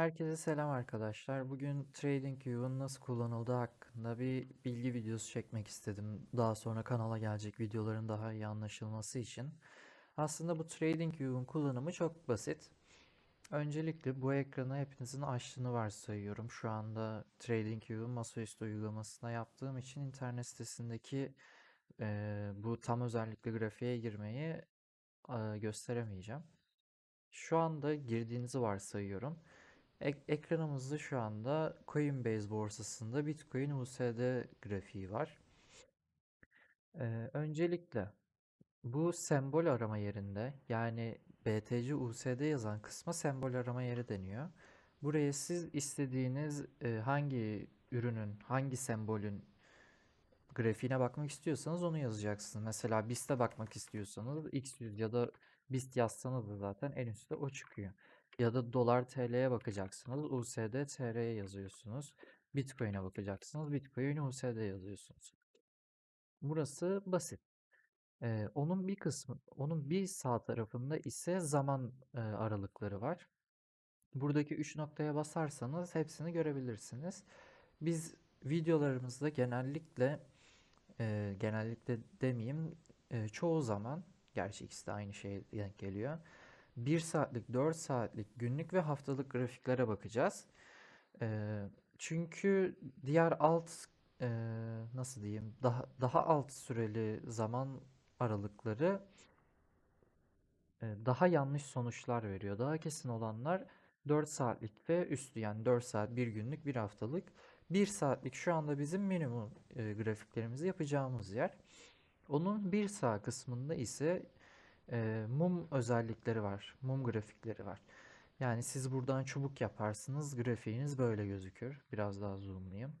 Herkese selam arkadaşlar. Bugün TradingView'un nasıl kullanıldığı hakkında bir bilgi videosu çekmek istedim. Daha sonra kanala gelecek videoların daha iyi anlaşılması için. Aslında bu TradingView'un kullanımı çok basit. Öncelikle bu ekranı hepinizin açtığını varsayıyorum. Şu anda TradingView'un masaüstü uygulamasına yaptığım için internet sitesindeki eee, bu tam özellikle grafiğe girmeyi eee, gösteremeyeceğim. Şu anda girdiğinizi varsayıyorum. Ek- ekranımızda şu anda Coinbase borsasında Bitcoin USD grafiği var. Ee, öncelikle bu sembol arama yerinde yani BTC USD yazan kısma sembol arama yeri deniyor. Buraya siz istediğiniz e, hangi ürünün, hangi sembolün grafiğine bakmak istiyorsanız onu yazacaksınız. Mesela BIST'e bakmak istiyorsanız X100 ya da BIST yazsanız da zaten en üstte o çıkıyor. Ya da dolar TL'ye bakacaksınız. USD TR'ye yazıyorsunuz. Bitcoin'e bakacaksınız. Bitcoin USD yazıyorsunuz. Burası basit. Ee, onun bir kısmı, onun bir sağ tarafında ise zaman e, aralıkları var. Buradaki 3 noktaya basarsanız hepsini görebilirsiniz. Biz videolarımızda genellikle e, genellikle demeyeyim e, çoğu zaman gerçi ikisi de aynı şeye denk geliyor. 1 saatlik, 4 saatlik, günlük ve haftalık grafiklere bakacağız. E, çünkü diğer alt e, nasıl diyeyim daha daha alt süreli zaman aralıkları e, daha yanlış sonuçlar veriyor. Daha kesin olanlar 4 saatlik ve üstü yani 4 saat, 1 günlük, 1 haftalık. 1 saatlik şu anda bizim minimum e, grafiklerimizi yapacağımız yer. Onun bir sağ kısmında ise e, mum özellikleri var. Mum grafikleri var. Yani siz buradan çubuk yaparsınız. Grafiğiniz böyle gözükür. Biraz daha zoomlayayım.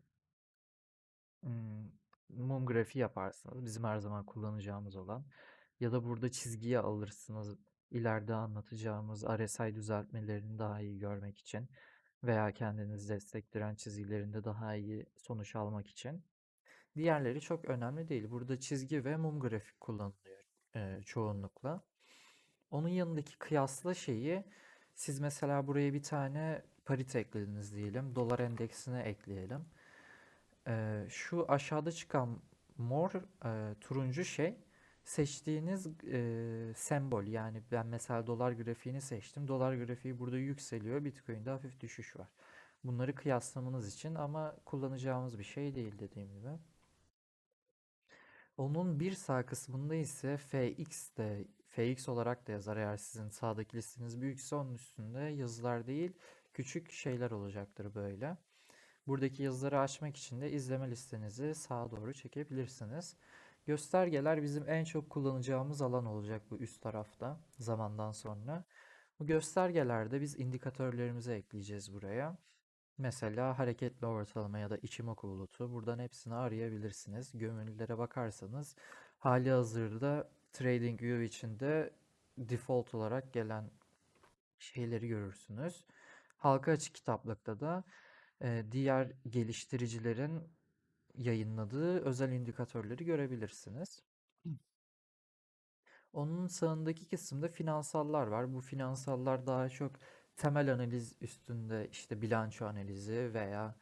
Hmm, mum grafiği yaparsınız. Bizim her zaman kullanacağımız olan. Ya da burada çizgiye alırsınız. İleride anlatacağımız RSI düzeltmelerini daha iyi görmek için veya kendiniz destekleyen çizgilerinde daha iyi sonuç almak için. Diğerleri çok önemli değil. Burada çizgi ve mum grafik kullanılıyor e, çoğunlukla. Onun yanındaki kıyasla şeyi siz mesela buraya bir tane parite eklediniz diyelim. Dolar endeksine ekleyelim. E, şu aşağıda çıkan mor e, turuncu şey seçtiğiniz e, sembol. Yani ben mesela dolar grafiğini seçtim. Dolar grafiği burada yükseliyor. Bitcoin'de hafif düşüş var. Bunları kıyaslamanız için ama kullanacağımız bir şey değil dediğim gibi. Onun bir sağ kısmında ise FX de FX olarak da yazar eğer sizin sağdaki listeniz büyükse onun üstünde yazılar değil küçük şeyler olacaktır böyle. Buradaki yazıları açmak için de izleme listenizi sağa doğru çekebilirsiniz. Göstergeler bizim en çok kullanacağımız alan olacak bu üst tarafta zamandan sonra. Bu göstergelerde biz indikatörlerimizi ekleyeceğiz buraya. Mesela hareketli ortalama ya da Ichimoku bulutu. Buradan hepsini arayabilirsiniz. Gömülülere bakarsanız hali hazırda TradingView içinde default olarak gelen şeyleri görürsünüz. Halka açık kitaplıkta da e, diğer geliştiricilerin yayınladığı özel indikatörleri görebilirsiniz. Onun sağındaki kısımda finansallar var. Bu finansallar daha çok temel analiz üstünde işte bilanço analizi veya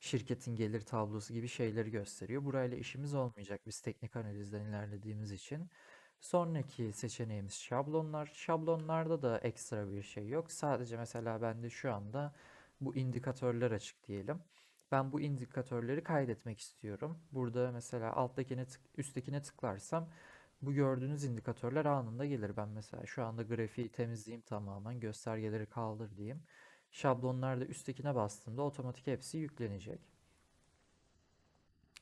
şirketin gelir tablosu gibi şeyleri gösteriyor. Burayla işimiz olmayacak biz teknik analizden ilerlediğimiz için. Sonraki seçeneğimiz şablonlar. Şablonlarda da ekstra bir şey yok. Sadece mesela bende şu anda bu indikatörler açık diyelim. Ben bu indikatörleri kaydetmek istiyorum. Burada mesela alttakine tık, üsttekine tıklarsam bu gördüğünüz indikatörler anında gelir. Ben mesela şu anda grafiği temizleyeyim tamamen. Göstergeleri kaldır diyeyim. Şablonlarda üsttekine bastığımda otomatik hepsi yüklenecek.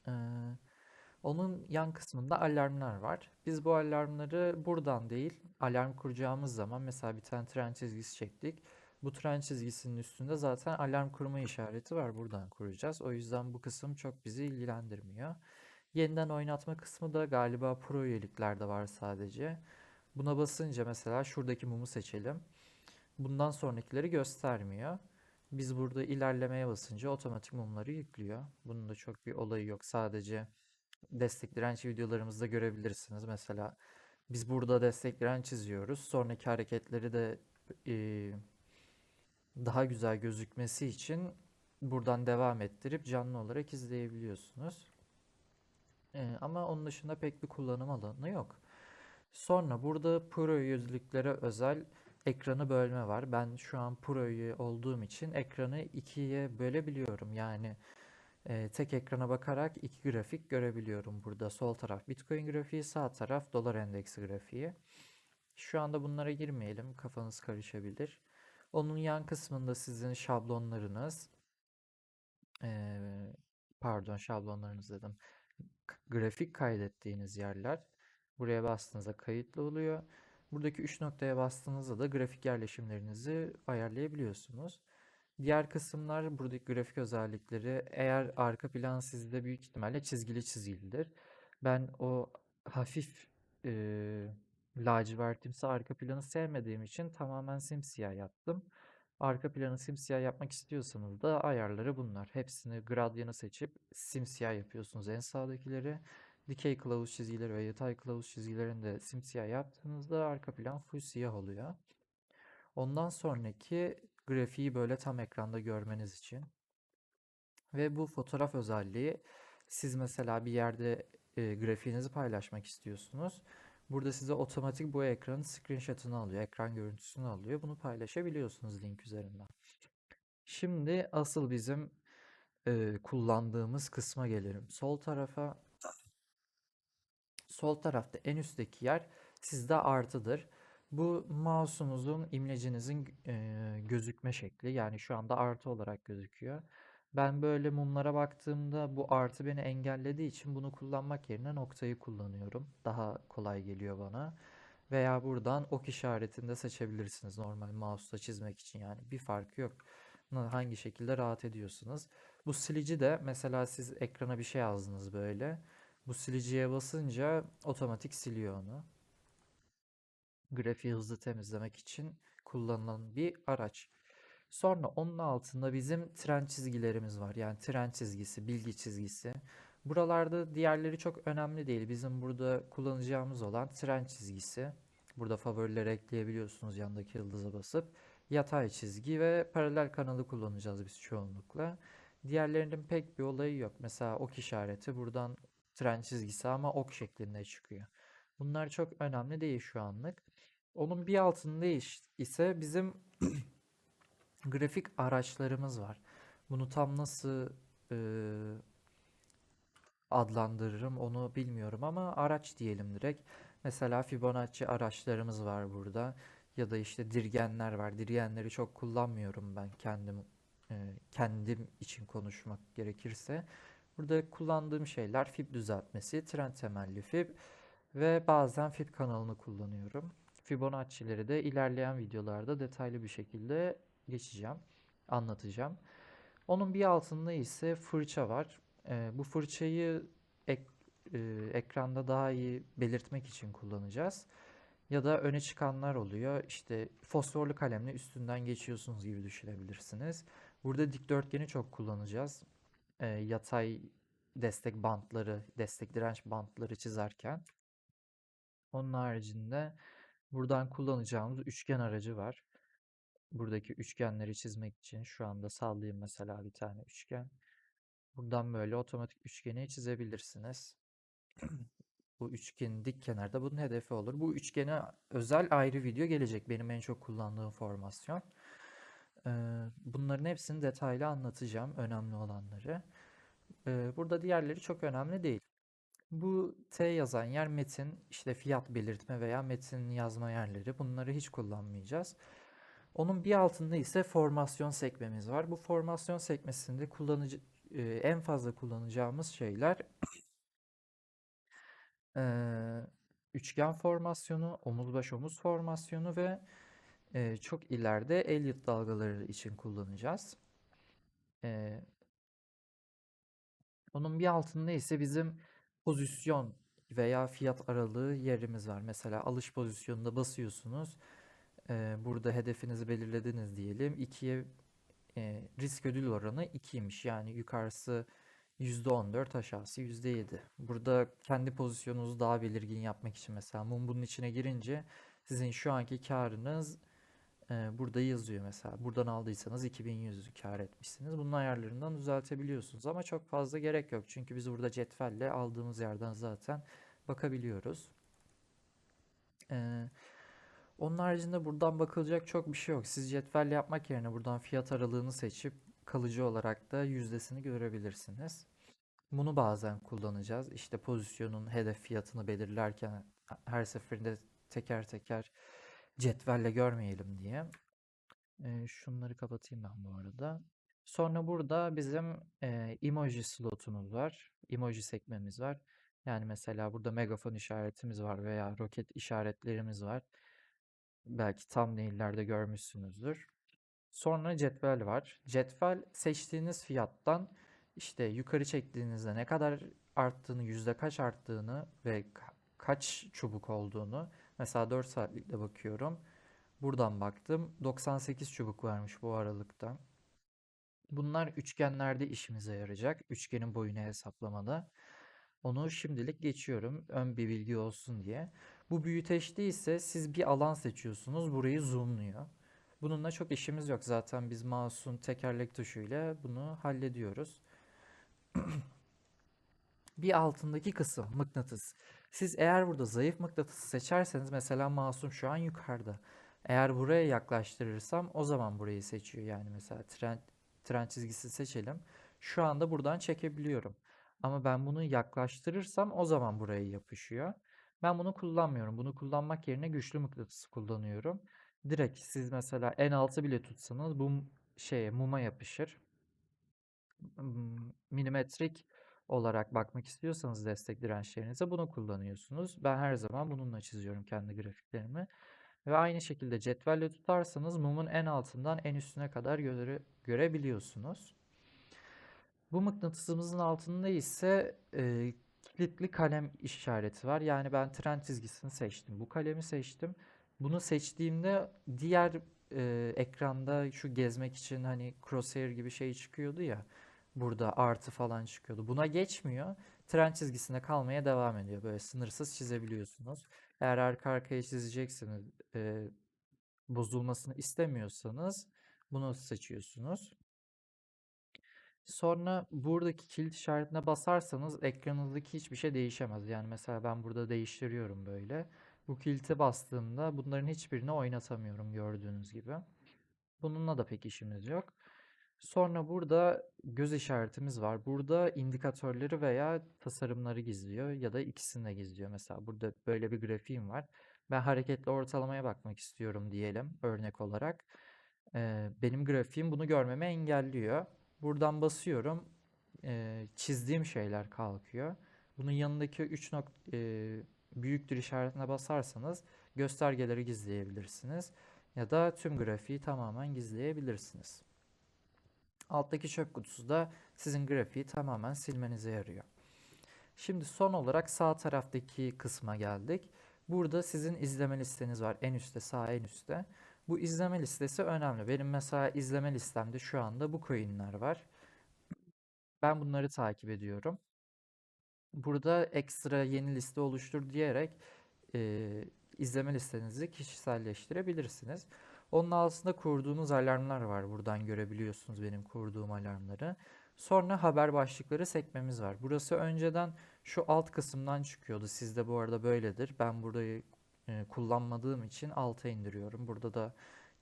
Ee, onun yan kısmında alarmlar var. Biz bu alarmları buradan değil, alarm kuracağımız zaman mesela bir tane tren çizgisi çektik. Bu tren çizgisinin üstünde zaten alarm kurma işareti var. Buradan kuracağız. O yüzden bu kısım çok bizi ilgilendirmiyor. Yeniden oynatma kısmı da galiba pro üyeliklerde var sadece. Buna basınca mesela şuradaki mumu seçelim. Bundan sonrakileri göstermiyor. Biz burada ilerlemeye basınca otomatik mumları yüklüyor. Bunun da çok bir olayı yok. Sadece destek direnç videolarımızda görebilirsiniz. Mesela biz burada destek direnç çiziyoruz. Sonraki hareketleri de e, daha güzel gözükmesi için buradan devam ettirip canlı olarak izleyebiliyorsunuz. Ee, ama onun dışında pek bir kullanım alanı yok. Sonra burada Pro yüzlüklere özel ekranı bölme var. Ben şu an Pro üye olduğum için ekranı ikiye bölebiliyorum. Yani e, tek ekrana bakarak iki grafik görebiliyorum burada. Sol taraf Bitcoin grafiği, sağ taraf dolar endeksi grafiği. Şu anda bunlara girmeyelim. Kafanız karışabilir. Onun yan kısmında sizin şablonlarınız, eee, pardon şablonlarınız dedim. Grafik kaydettiğiniz yerler. Buraya bastığınızda kayıtlı oluyor. Buradaki 3 noktaya bastığınızda da grafik yerleşimlerinizi ayarlayabiliyorsunuz. Diğer kısımlar buradaki grafik özellikleri eğer arka plan sizde büyük ihtimalle çizgili çizgilidir. Ben o hafif eee lacivertimsi arka planı sevmediğim için tamamen simsiyah yaptım. Arka planı simsiyah yapmak istiyorsanız da ayarları bunlar. Hepsini gradyanı seçip simsiyah yapıyorsunuz en sağdakileri. Dikey kılavuz çizgileri ve yatay kılavuz çizgilerini de simsiyah yaptığınızda arka plan full siyah oluyor. Ondan sonraki grafiği böyle tam ekranda görmeniz için ve bu fotoğraf özelliği siz mesela bir yerde e, grafiğinizi paylaşmak istiyorsunuz. Burada size otomatik bu ekranın screenshot'ını alıyor, ekran görüntüsünü alıyor. Bunu paylaşabiliyorsunuz link üzerinden. Şimdi asıl bizim e, kullandığımız kısma gelelim. Sol tarafa Sol tarafta en üstteki yer sizde artıdır. Bu mouse'unuzun, imlecinizin e, gözükme şekli. Yani şu anda artı olarak gözüküyor. Ben böyle mumlara baktığımda bu artı beni engellediği için bunu kullanmak yerine noktayı kullanıyorum. Daha kolay geliyor bana. Veya buradan ok işaretinde seçebilirsiniz normal mouse'la çizmek için yani bir farkı yok. Hangi şekilde rahat ediyorsunuz. Bu silici de mesela siz ekrana bir şey yazdınız böyle. Bu siliciye basınca otomatik siliyor onu. Grafiği hızlı temizlemek için kullanılan bir araç. Sonra onun altında bizim tren çizgilerimiz var. Yani tren çizgisi, bilgi çizgisi. Buralarda diğerleri çok önemli değil. Bizim burada kullanacağımız olan tren çizgisi. Burada favorileri ekleyebiliyorsunuz yandaki yıldıza basıp. Yatay çizgi ve paralel kanalı kullanacağız biz çoğunlukla. Diğerlerinin pek bir olayı yok. Mesela ok işareti buradan tren çizgisi ama ok şeklinde çıkıyor. Bunlar çok önemli değil şu anlık. Onun bir altında ise bizim grafik araçlarımız var. Bunu tam nasıl e, adlandırırım onu bilmiyorum ama araç diyelim direkt. Mesela Fibonacci araçlarımız var burada. Ya da işte dirgenler var. Dirgenleri çok kullanmıyorum ben kendim e, kendim için konuşmak gerekirse. Burada kullandığım şeyler fib düzeltmesi, trend temelli fib ve bazen fib kanalını kullanıyorum. Fibonacci'leri de ilerleyen videolarda detaylı bir şekilde geçeceğim, anlatacağım. Onun bir altında ise fırça var. Ee, bu fırçayı ek- e, ekranda daha iyi belirtmek için kullanacağız. Ya da öne çıkanlar oluyor. İşte fosforlu kalemle üstünden geçiyorsunuz gibi düşünebilirsiniz. Burada dikdörtgeni çok kullanacağız. Ee, yatay destek bantları, destek direnç bantları çizerken. Onun haricinde buradan kullanacağımız üçgen aracı var. Buradaki üçgenleri çizmek için şu anda sallayayım mesela bir tane üçgen. Buradan böyle otomatik üçgeni çizebilirsiniz. Bu üçgenin dik kenarda bunun hedefi olur. Bu üçgene özel ayrı video gelecek. Benim en çok kullandığım formasyon. Bunların hepsini detaylı anlatacağım. Önemli olanları. Burada diğerleri çok önemli değil. Bu T yazan yer metin, işte fiyat belirtme veya metin yazma yerleri. Bunları hiç kullanmayacağız. Onun bir altında ise formasyon sekmemiz var. Bu formasyon sekmesinde kullanıcı e, en fazla kullanacağımız şeyler eee, üçgen formasyonu, omuz baş omuz formasyonu ve e, çok ileride Elliott dalgaları için kullanacağız. Eee, onun bir altında ise bizim pozisyon veya fiyat aralığı yerimiz var. Mesela alış pozisyonunda basıyorsunuz. Eee, burada hedefinizi belirlediniz diyelim. 2'ye e, risk ödül oranı 2'ymiş. Yani yukarısı %14, aşağısı %7. Burada kendi pozisyonunuzu daha belirgin yapmak için mesela mum bunun içine girince sizin şu anki karınız e, burada yazıyor mesela. Buradan aldıysanız 2100 kar etmişsiniz. Bunun ayarlarından düzeltebiliyorsunuz ama çok fazla gerek yok. Çünkü biz burada cetvelle aldığımız yerden zaten bakabiliyoruz. Ee, onun haricinde buradan bakılacak çok bir şey yok. Siz cetvelle yapmak yerine buradan fiyat aralığını seçip kalıcı olarak da yüzdesini görebilirsiniz. Bunu bazen kullanacağız. İşte pozisyonun hedef fiyatını belirlerken her seferinde teker teker cetvelle görmeyelim diye. Ee, şunları kapatayım ben bu arada. Sonra burada bizim e, emoji slotumuz var. Emoji sekmemiz var. Yani mesela burada megafon işaretimiz var veya roket işaretlerimiz var. Belki thumbnail'lerde görmüşsünüzdür. Sonra cetvel var. Cetvel seçtiğiniz fiyattan işte yukarı çektiğinizde ne kadar arttığını, yüzde kaç arttığını ve ka- kaç çubuk olduğunu mesela 4 saatlikte bakıyorum. Buradan baktım 98 çubuk varmış bu aralıkta. Bunlar üçgenlerde işimize yarayacak. Üçgenin boyunu hesaplamada. Onu şimdilik geçiyorum. Ön bir bilgi olsun diye. Bu büyüteçte ise siz bir alan seçiyorsunuz. Burayı zoomluyor. Bununla çok işimiz yok. Zaten biz mouse'un tekerlek tuşuyla bunu hallediyoruz. Bir altındaki kısım mıknatıs. Siz eğer burada zayıf mıknatısı seçerseniz mesela mouse'um şu an yukarıda. Eğer buraya yaklaştırırsam o zaman burayı seçiyor. Yani mesela tren, tren çizgisi seçelim. Şu anda buradan çekebiliyorum. Ama ben bunu yaklaştırırsam o zaman buraya yapışıyor. Ben bunu kullanmıyorum. Bunu kullanmak yerine güçlü mıknatısı kullanıyorum. Direkt siz mesela en altı bile tutsanız bu şeye muma yapışır. Milimetrik olarak bakmak istiyorsanız destek dirençlerinize bunu kullanıyorsunuz. Ben her zaman bununla çiziyorum kendi grafiklerimi. Ve aynı şekilde cetvelle tutarsanız mumun en altından en üstüne kadar göre, görebiliyorsunuz. Bu mıknatısımızın altında ise e, kilitli kalem işareti var. Yani ben tren çizgisini seçtim. Bu kalemi seçtim. Bunu seçtiğimde diğer e, ekranda şu gezmek için hani crosshair gibi şey çıkıyordu ya. Burada artı falan çıkıyordu. Buna geçmiyor. Tren çizgisinde kalmaya devam ediyor. Böyle sınırsız çizebiliyorsunuz. Eğer arka arkaya çizeceksiniz, e, bozulmasını istemiyorsanız bunu seçiyorsunuz. Sonra buradaki kilit işaretine basarsanız ekranınızdaki hiçbir şey değişemez. Yani mesela ben burada değiştiriyorum böyle. Bu kilite bastığımda bunların hiçbirini oynatamıyorum gördüğünüz gibi. Bununla da pek işimiz yok. Sonra burada göz işaretimiz var. Burada indikatörleri veya tasarımları gizliyor ya da ikisini de gizliyor. Mesela burada böyle bir grafiğim var. Ben hareketli ortalamaya bakmak istiyorum diyelim örnek olarak. Ee, benim grafiğim bunu görmemi engelliyor. Buradan basıyorum. Ee, çizdiğim şeyler kalkıyor. Bunun yanındaki 3 nok e, büyüktür işaretine basarsanız göstergeleri gizleyebilirsiniz. Ya da tüm grafiği tamamen gizleyebilirsiniz. Alttaki çöp kutusu da sizin grafiği tamamen silmenize yarıyor. Şimdi son olarak sağ taraftaki kısma geldik. Burada sizin izleme listeniz var. En üstte, sağ en üstte. Bu izleme listesi önemli. Benim mesela izleme listemde şu anda bu coinler var. Ben bunları takip ediyorum. Burada ekstra yeni liste oluştur diyerek e, izleme listenizi kişiselleştirebilirsiniz. Onun altında kurduğunuz alarmlar var. Buradan görebiliyorsunuz benim kurduğum alarmları. Sonra haber başlıkları sekmemiz var. Burası önceden şu alt kısımdan çıkıyordu. Sizde bu arada böyledir. Ben burayı e, kullanmadığım için alta indiriyorum. Burada da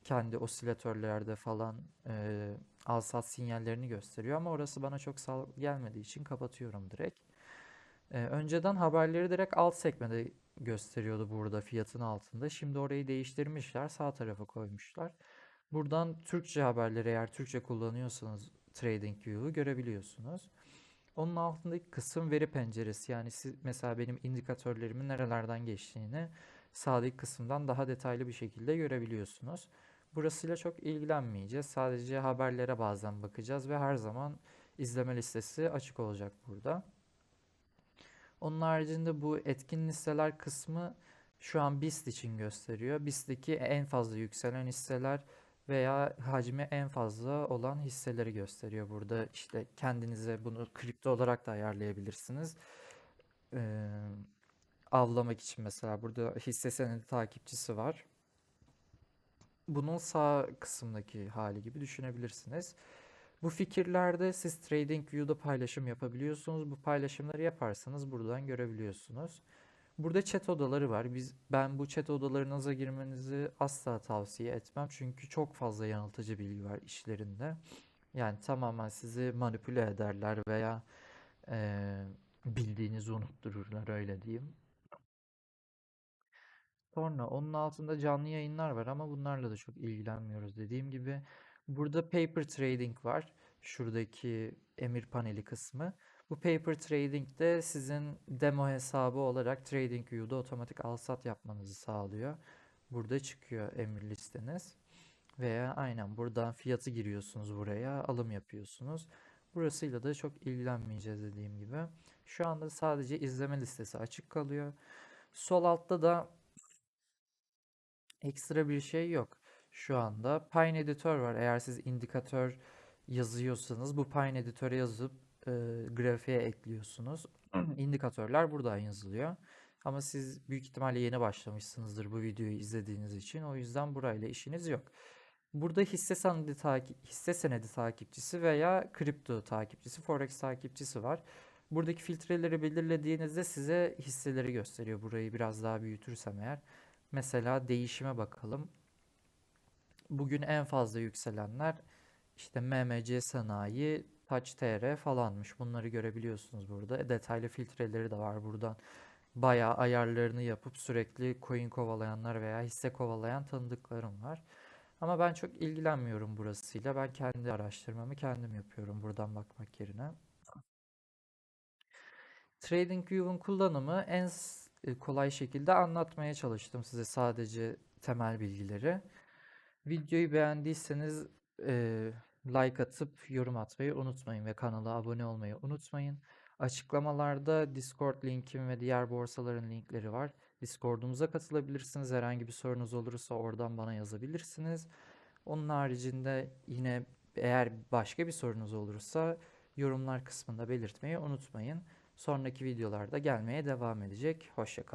kendi osilatörlerde falan e, al-sat sinyallerini gösteriyor ama orası bana çok sağlıklı gelmediği için kapatıyorum direkt. E, önceden haberleri direkt alt sekmede gösteriyordu burada fiyatın altında. Şimdi orayı değiştirmişler, sağ tarafa koymuşlar. Buradan Türkçe haberleri eğer Türkçe kullanıyorsanız TradingView'u görebiliyorsunuz. Onun altındaki kısım veri penceresi. Yani siz mesela benim indikatörlerimin nerelerden geçtiğini sağdaki kısımdan daha detaylı bir şekilde görebiliyorsunuz. Burasıyla çok ilgilenmeyeceğiz. Sadece haberlere bazen bakacağız ve her zaman izleme listesi açık olacak burada. Onun haricinde bu etkin listeler kısmı şu an BIST için gösteriyor. BIST'teki en fazla yükselen hisseler veya hacmi en fazla olan hisseleri gösteriyor. Burada işte kendinize bunu kripto olarak da ayarlayabilirsiniz. Ee, avlamak için mesela burada hisse senedi takipçisi var. bunun sağ kısımdaki hali gibi düşünebilirsiniz. Bu fikirlerde siz TradingView'da paylaşım yapabiliyorsunuz. Bu paylaşımları yaparsanız buradan görebiliyorsunuz. Burada chat odaları var. Biz ben bu chat odalarınıza girmenizi asla tavsiye etmem. Çünkü çok fazla yanıltıcı bilgi var işlerinde. Yani tamamen sizi manipüle ederler veya eee, bildiğinizi unuttururlar öyle diyeyim. Sonra onun altında canlı yayınlar var ama bunlarla da çok ilgilenmiyoruz. Dediğim gibi burada paper trading var. Şuradaki emir paneli kısmı. Bu paper trading de sizin demo hesabı olarak TradingView'da otomatik al-sat yapmanızı sağlıyor. Burada çıkıyor emir listeniz. Veya aynen buradan fiyatı giriyorsunuz buraya, alım yapıyorsunuz. Burasıyla da çok ilgilenmeyeceğiz dediğim gibi. Şu anda sadece izleme listesi açık kalıyor. Sol altta da ekstra bir şey yok. Şu anda Pine Editor var. Eğer siz indikatör yazıyorsanız bu Pine Editör'e yazıp e, grafiğe ekliyorsunuz. İndikatörler buradan yazılıyor. Ama siz büyük ihtimalle yeni başlamışsınızdır bu videoyu izlediğiniz için. O yüzden burayla işiniz yok. Burada hisse senedi takip hisse senedi takipçisi veya kripto takipçisi, forex takipçisi var. Buradaki filtreleri belirlediğinizde size hisseleri gösteriyor. Burayı biraz daha büyütürsem eğer. Mesela değişime bakalım. Bugün en fazla yükselenler işte MMC Sanayi, Taç TR falanmış. Bunları görebiliyorsunuz burada. E, Detaylı filtreleri de var buradan. Bayağı ayarlarını yapıp sürekli coin kovalayanlar veya hisse kovalayan tanıdıklarım var. Ama ben çok ilgilenmiyorum burasıyla. Ben kendi araştırmamı kendim yapıyorum buradan bakmak yerine. TradingView'un kullanımı en kolay şekilde anlatmaya çalıştım size sadece temel bilgileri. Videoyu beğendiyseniz e, like atıp yorum atmayı unutmayın ve kanala abone olmayı unutmayın. Açıklamalarda Discord linkim ve diğer borsaların linkleri var. Discord'umuza katılabilirsiniz. Herhangi bir sorunuz olursa oradan bana yazabilirsiniz. Onun haricinde yine eğer başka bir sorunuz olursa yorumlar kısmında belirtmeyi unutmayın. Sonraki videolarda gelmeye devam edecek. Hoşça kalın.